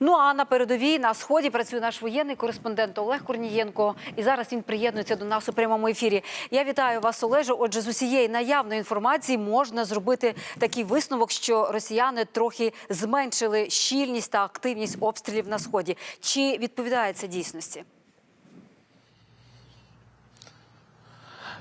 Ну а на передовій на сході працює наш воєнний кореспондент Олег Корнієнко. І зараз він приєднується до нас у прямому ефірі. Я вітаю вас, Олеже. Отже, з усієї наявної інформації можна зробити такий висновок, що росіяни трохи зменшили щільність та активність обстрілів на сході. Чи відповідає це дійсності?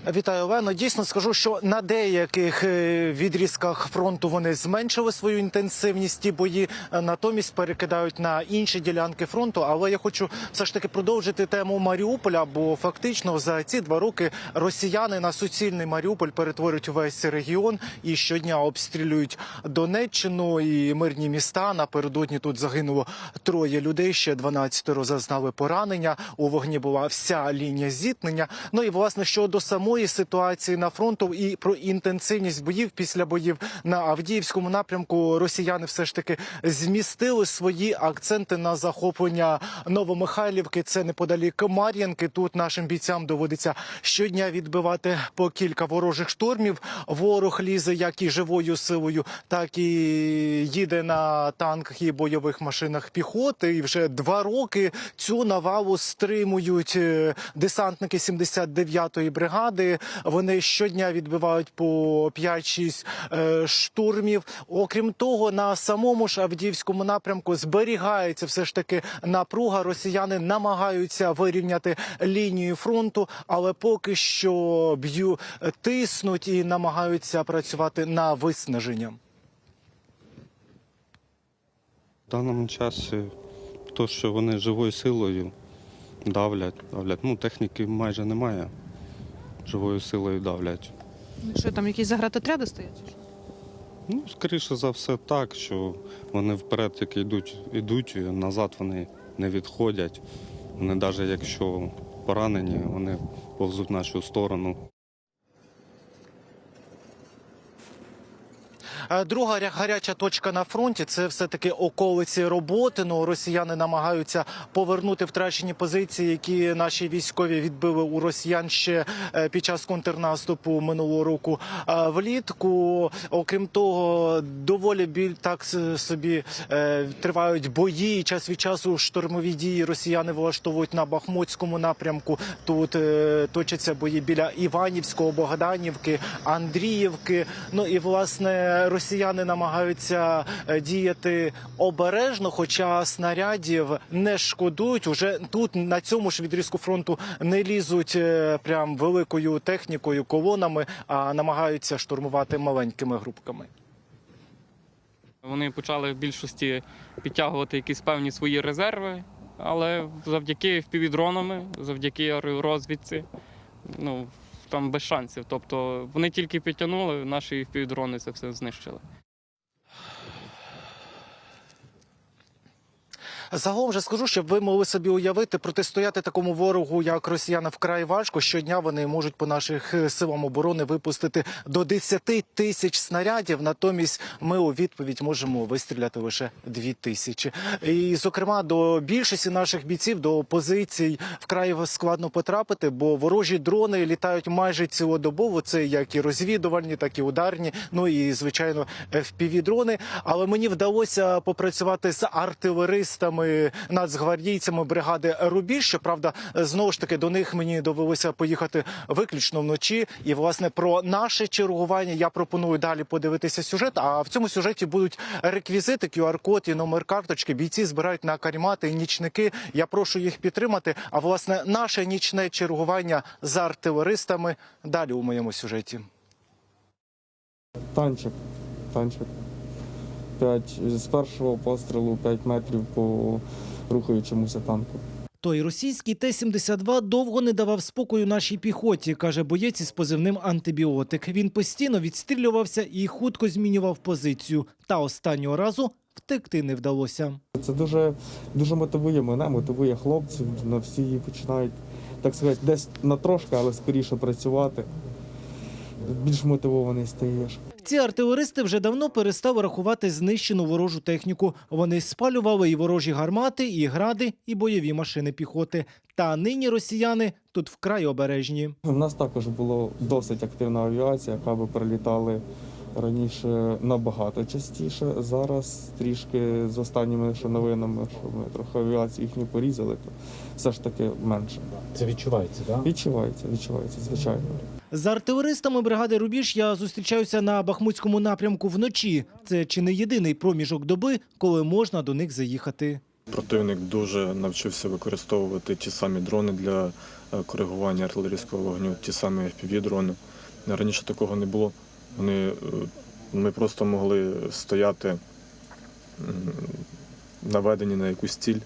Вітаю, Олено. Дійсно скажу, що на деяких е, відрізках фронту вони зменшили свою інтенсивність ті бої, е, натомість перекидають на інші ділянки фронту. Але я хочу все ж таки продовжити тему Маріуполя, бо фактично за ці два роки росіяни на суцільний Маріуполь перетворюють весь регіон і щодня обстрілюють Донеччину і мирні міста. Напередодні тут загинуло троє людей. Ще 12 зазнали поранення. У вогні була вся лінія зіткнення. Ну і власне щодо самої ситуації на фронту і про інтенсивність боїв після боїв на Авдіївському напрямку, росіяни все ж таки змістили свої акценти на захоплення Новомихайлівки. Це неподалік Мар'янки. Тут нашим бійцям доводиться щодня відбивати по кілька ворожих штурмів. Ворог лізе як і живою силою, так і їде на танках і бойових машинах піхоти. І вже два роки цю навалу стримують е, десантники 79-ї бригади. Вони щодня відбивають по 5-6 е, штурмів. Окрім того, на самому ж Авдіївському напрямку зберігається все ж таки напруга. Росіяни намагаються вирівняти лінію фронту, але поки що б'ю тиснуть і намагаються працювати на виснаження. В даному часі то, що вони живою силою давлять, давлять. Ну, техніки майже немає. Живою силою давлять. Що там, якісь загратотряди стоять? Ну, скоріше за все, так, що вони вперед тільки йдуть, йдуть, назад вони не відходять. Вони навіть якщо поранені, вони повзуть в нашу сторону. Друга гаряча точка на фронті це все таки околиці роботи. Ну росіяни намагаються повернути втрачені позиції, які наші військові відбили у росіян ще е, під час контрнаступу минулого року е, влітку. Окрім того, доволі біль так собі е, тривають бої. Час від часу штурмові дії росіяни влаштовують на Бахмутському напрямку. Тут е, точаться бої біля Іванівського, Богданівки, Андріївки. Ну і власне росіяни намагаються е, діяти обережно, хоча снарядів не шкодують. Уже тут на цьому ж відрізку фронту не лізуть е, прям великою технікою, колонами, а намагаються штурмувати маленькими групками. Вони почали в більшості підтягувати якісь певні свої резерви, але завдяки впівдронами, завдяки аеророзвідці, ну там без шансів. Тобто вони тільки підтягнули, наші півдрони це все знищили. Загалом же скажу, щоб ви могли собі уявити, протистояти такому ворогу, як росіяни, вкрай важко. Щодня вони можуть по наших е, силам оборони випустити до 10 тисяч снарядів. Натомість ми у відповідь можемо вистріляти лише 2 тисячі. І, зокрема, до більшості наших бійців до позицій вкрай складно потрапити, бо ворожі дрони літають майже цілодобово. Це як і розвідувальні, так і ударні. Ну і звичайно, FPV-дрони. Але мені вдалося попрацювати з артилеристами, нацгвардійцями бригади Рубіж. Щоправда, знову ж таки до них мені довелося поїхати виключно вночі. І власне про наше чергування я пропоную далі подивитися сюжет. А в цьому сюжеті будуть реквізити, QR-код і номер карточки. Бійці збирають на карімати нічники. Я прошу їх підтримати. А власне наше нічне чергування з артилеристами далі у моєму сюжеті. Танчик. Танчик. П'ять, з першого пострілу 5 метрів по рухаючомуся танку. Той російський Т-72 довго не давав спокою нашій піхоті, каже боєць із позивним антибіотик. Він постійно відстрілювався і хутко змінював позицію. Та останнього разу втекти не вдалося. Це дуже, дуже мотивує мене, мотивує хлопців. На всі починають, так сказати, десь на трошки, але скоріше працювати. Більш мотивований стаєш. Ці артилеристи вже давно перестали рахувати знищену ворожу техніку. Вони спалювали і ворожі гармати, і гради, і бойові машини піхоти. Та нині росіяни тут вкрай обережні. У нас також було досить активна авіація, яка би прилітали Раніше набагато частіше. Зараз трішки з останніми що новинами, що ми трохи авіацію їхню порізали, то все ж таки менше. Це відчувається, так? Відчувається, відчувається, звичайно. З артилеристами бригади Рубіж я зустрічаюся на Бахмутському напрямку вночі. Це чи не єдиний проміжок доби, коли можна до них заїхати. Противник дуже навчився використовувати ті самі дрони для е, коригування артилерійського вогню, ті самі FPV-дрони. Раніше такого не було. Вони, е, ми просто могли стояти наведені на якусь ціль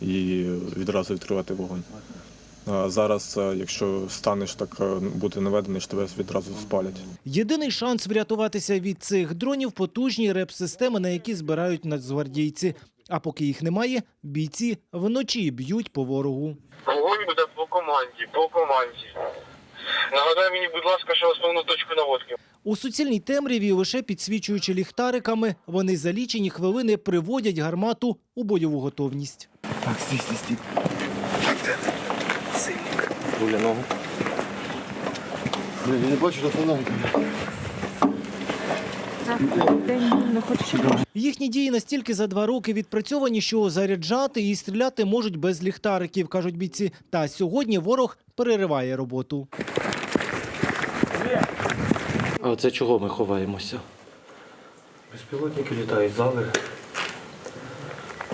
і відразу відкривати вогонь. Зараз, е, якщо станеш так е, бути наведений, що тебе відразу спалять. Єдиний шанс врятуватися від цих дронів потужні реп-системи, на які збирають нацгвардійці. А поки їх немає, бійці вночі б'ють по ворогу. Вогонь буде по команді, по команді. Нагадай мені, будь ласка, що основну точку наводки. У суцільній темряві, лише підсвічуючи ліхтариками, вони за лічені хвилини приводять гармату у бойову готовність. Руля ногу. Блін, я не бачу телефону. Їхні дії настільки за два роки відпрацьовані, що заряджати і стріляти можуть без ліхтариків, кажуть бійці. Та сьогодні ворог перериває роботу. А оце чого ми ховаємося? Безпілотники літають зали.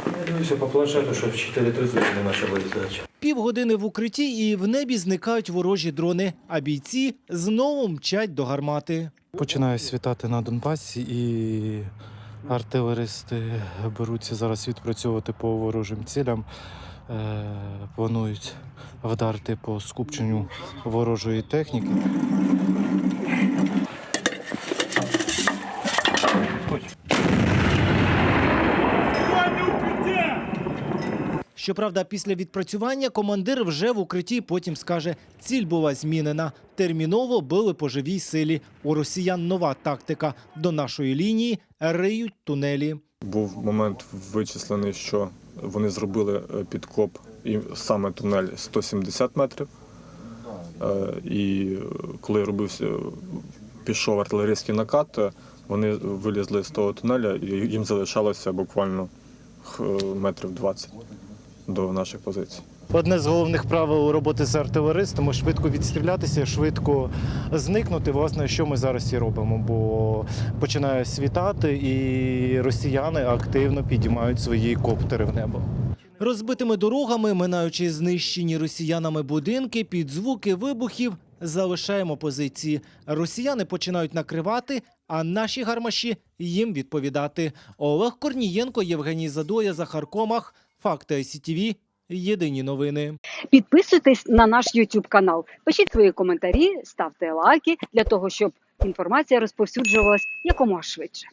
Я дивлюся по планшету, що в 4.30 не почали літати. Півгодини в укритті і в небі зникають ворожі дрони, а бійці знову мчать до гармати. Починає світати на Донбасі, і артилеристи беруться зараз відпрацьовувати по ворожим цілям. Е, планують вдарити по скупченню ворожої техніки. Щоправда, після відпрацювання командир вже в укритті потім скаже, ціль була змінена. Терміново били по живій силі. У росіян нова тактика. До нашої лінії риють тунелі. Був момент вичислений, що вони зробили е, підкоп і саме тунель 170 метрів. Е, І коли робився, пішов артилерійський накат, е, вони вилізли з того тунеля, і їм залишалося буквально метрів 20 до наших позицій. Одне з головних правил роботи з артилеристами швидко відстрілятися, швидко зникнути. Власне, що ми зараз і робимо, бо починає світати, і росіяни активно підіймають свої коптери в небо. Розбитими дорогами, минаючи знищені росіянами будинки, під звуки вибухів залишаємо позиції. Росіяни починають накривати, а наші гармаші їм відповідати. Олег Корнієнко, Євгеній Задоя, Захар Комах. Факти ICTV. Єдині новини. Підписуйтесь на наш YouTube канал, пишіть свої коментарі, ставте лайки для того, щоб інформація розповсюджувалась якомога швидше.